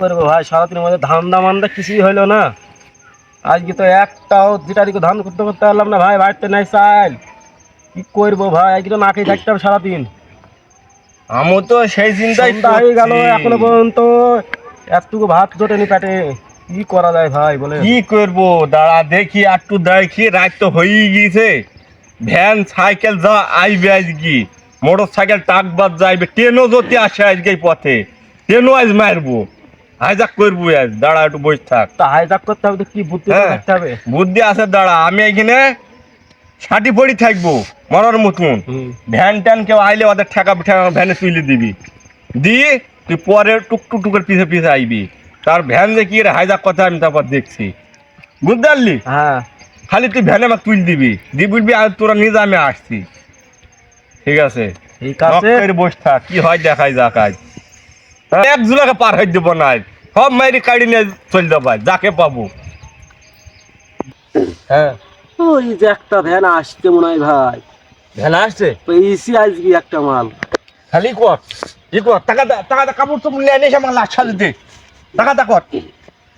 করব ভাই সারাদিনের মধ্যে ধান দামানটা কিছুই হইল না। আজকে তো একটাও যেটা দিকে ধান করতে করতে পারলাম না ভাই বাড়িতে নাই চাল। কি করব ভাই আজকে তো না খেয়ে থাকতে হবে সারাদিন। আমি তো সেই চিন্তাই হয়ে গেল এখনও পর্যন্ত একটুকু ভাত জোটেনি পেটে। কি করা যায় ভাই বলে কি করব? দাঁড়া দেখি একটু দেখি রাত তো হয়েই গিয়েছে। ভ্যান সাইকেল যা আইবে আজকে। মোটর সাইকেল টাকবাদ যাইবে। ট্রেনও যদি আসে আজকে পথে ট্রেনও আজ মারবো। হাইজাক করব আজ দাঁড়া একটু বসে থাক। তা হাইজাক করতে হবে তো কি বুদ্ধি হ্যাঁ। থাকতে হবে? বুদ্ধি আছে দাঁড়া আমি এখানে ষাটি পড়ি থাকব মরার মতন। ভ্যান ট্যান কেউ আইলে ওদের ঠেকা ঠেকা ভ্যানে তুলে দিবি। দিয়ে তুই পরে টুক টুক টুকের পিছে পিছে আইবি। তার ভ্যান যে কি হাইজাক কথা আমি তারপর দেখছি। বুঝতে পারলি? হ্যাঁ। খালি তুই ভ্যানে আমাকে তুল দিবি। দিয়ে বলবি আর তোরা নিজে আমি আসছি। ঠিক আছে? ঠিক আছে। বসে থাক কি হয় দেখাই যাক আজ। এক জুলাকে পার হয়ে দেবো না। সব মাইরি কাড়ি নিয়ে চলে যাব যাকে পাবো। হ্যাঁ। ওই যে একটা ভ্যান আসছে মনে হয় ভাই। ভ্যান আসছে? পেয়েছি আজকে একটা মাল। খালি কর ই কর টাকা দা টাকা কাপড় তো নিয়ে এনে আমার লাশ সাজে দে। টাকা কর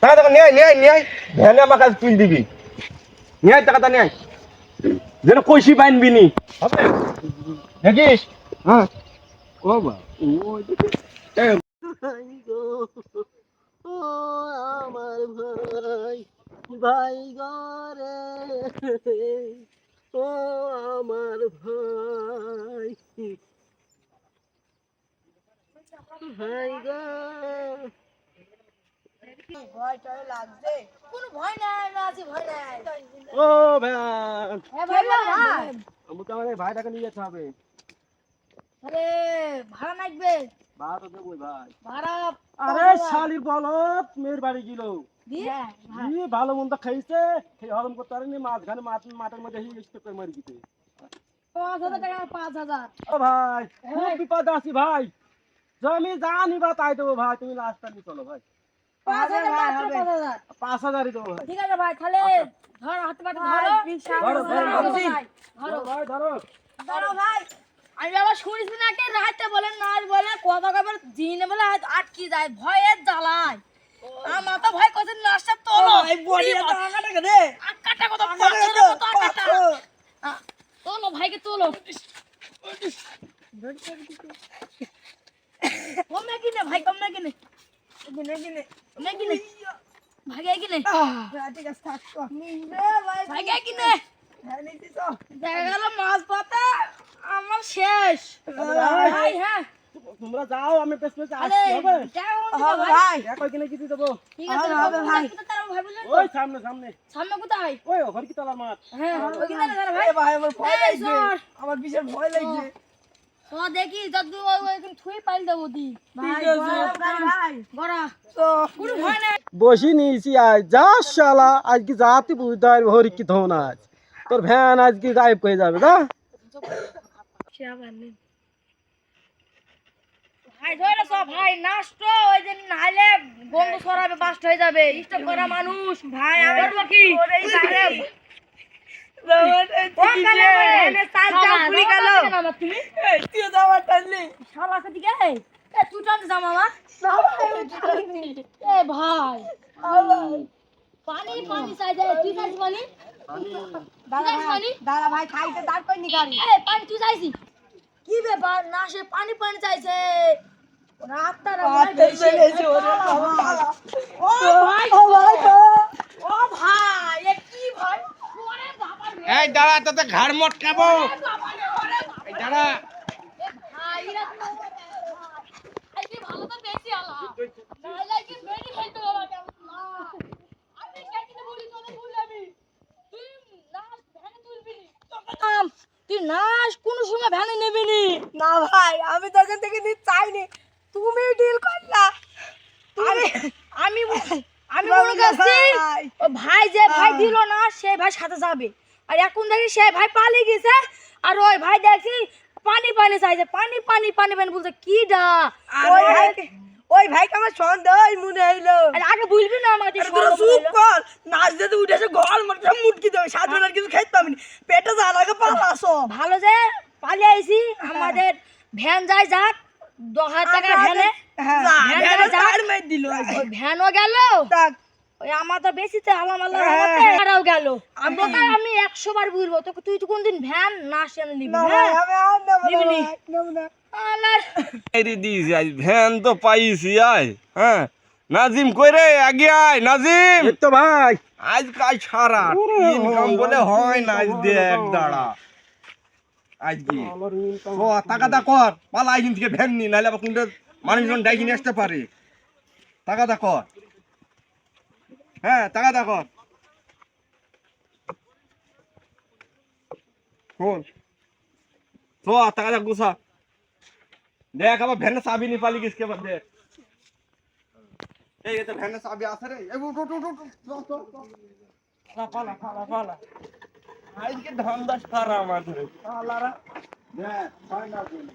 টাকা দা নিয়ে নিয়ে নিয়ে। ভ্যানে আমার কাছে তুল দিবি। নিয়ে টাকা দা নিয়ে যেন কইসি পাইনবি নি। হবে? দেখিস? হ্যাঁ। ও বা ওই দিকে ও আমার ভাই ভাই গরে ও আমার ভাই। ভাই গো। ভয় টয় লাগছে? কোনো ভয় নাই আছে ভয় নাই। ও ভ্যান হ্যাঁ ভাই ভাই। আমাকে আমার এই ভাইটাকে নিয়ে যেতে হবে। আরে ভাড়া লাগবে? ভাড়া তো দেবো ভাই। ভাড়া আরে শালির বলত মেয়ের বাড়ি গেল। দিয়ে? ভালো মন্দ খাইছে হরম করতে পারেনি মাঝখানে মাঠের মধ্যে করে মারি দিতে। পাঁচ হাজার টাকা পাঁচ হাজার। ও ভাই খুব বিপদ আছি ভাই। জমি যা নিবা তাই দেবো ভাই তুমি লাস্টটা নিয়ে চলো ভাই। পাঁচ হাজার পাঁচ হাজার পাঁচ হাজারই দেবো ভাই। ঠিক আছে ভাই তাহলে ধর হাতে পাতে ধরো। ধরো, ধরো, ধরো। ভাই, ভাই ভাই আমি আবার শুনিস না কে? রাতে বলে নাচ বলে কথা কবার দিনে বলে আটকি যায় ভয়ের জ্বালায়। আমার তো ভয় করছে নাচটা তোলো। কত? কত আকাটা আ, তোলো ভাইকে তোলো। কমে কিনে ভাই কমে কিনে কিনে কিনে কমে কিনে ভাগে কিনে ভাগে কিনে দেখা গেল মাছ পাতা। আমার শেষ। ভাই। হ্যাঁ। তোমরা যাও আমি পেছ পেছ আসছি হবে? ভাই। এক কিনে কিছু দেবো। ঠিক আছে হবে ভাই। তারা ভাই বললেন তো ওই সামনে সামনে। সামনে কোথায়? ওই ঘর কি তলার মাঠ। হ্যাঁ ওইখানে ভাই। ভাই আমার ভয় লাগছে। আমার বিশাল ভয় লাগছে। তো দেখি যত ওই ওইখানে থুই পাইল দেবো দি। ভাই ভাই গড়া তো কোনো ভয় নাই। বসি নিয়েছি আজ। যা শালা আজকে যাতে বুঝতে পারবি হরি কি ধন আজ। তোর ভ্যান আজকে গায়েব হয়ে যাবে না ভাই ধরে সব ভাই নষ্ট ওই যে বাস্ট হয়ে যাবে। করা মানুষ ভাই আমার কি ভাই। পানি পানি চাই যায় তুই চাইছি পানি? দাদা ভাই দাদা ভাই খাইতে দাঁড় করে নি গাড়ি। এ পানি তুই চাইছি কি ব্যাপার? না সে পানি পানি চাইছে। রাতটা ও ভাই ও ভাই তো। ও ভাই এ কি ভাই? ওরে বাবা রে। এই দাঁড়া তোতে ঘাড় মটকাবো। এই দাঁড়া। তুই নাচ ভ্যানে কোন সময় ভ্যানে নেবি নি না ভাই আমি তোকে থেকে নিতে চাইনি। তুমি ডিল করলা। আরে আমি আমি মনে করছি ভাই। ও ভাই যে ভাই দিল না সে ভাই সাথে যাবে। আর এখন দেখি সে ভাই পালিয়ে গেছে আর ওই ভাই দেখছি পানি পানি চাইছে পানি পানি পানি পানি বলছে কি ডা? ওই ভাইকে ওই ভাইকে আমার সন্দেহ মনে হইল। আর আগে বুঝবি না আমাকে চুপ কর। নাচ দিতে উঠেছে গল মারতে মুটকি দেবে সাত আর কিছু খেতে পাবি না। পেটে লাগে পালাসো ভালো যে পালিয়ে আইছি আমাদের ভ্যান যায় যাক দশ হাজার টাকা ভ্যানে হ্যাঁ ভ্যানও গেল তাক ওই আমার তো বেশিতে আলাম আলাম হ্যাঁ। তারাও গেল। তোকে আমি একশো বার বলব তোকে তুই তো কোনদিন ভ্যান না সেন নিবি হ্যাঁ? ভ্যান তো পাইছি আয় হ্যাঁ। নাজিম কই রে? আগে আয় নাজিম। তো ভাই। আজ কাজ সারা ইনকাম বলে হয় না আজ দেখ দাঁড়া। আজ ও টাকা দা কর। পালা আইন থেকে ভ্যান নি নাহলে আবার কোনটা মানুষজন ডাইকি নিয়ে আসতে পারে। টাকা দা কর। হ্যাঁ টাকা দা কর। শোন তো টাকা গুছা। দেখ আবার ভ্যানে চাবি নি পালি গেছে আবার দেখ। এই এটা ভ্যানে চাবি আছে রে। এই উঠ উঠ উঠ। পালা পালা পালা। আজকে ধান্দা সারা আমাদের পালারা দেখ হয় না বলি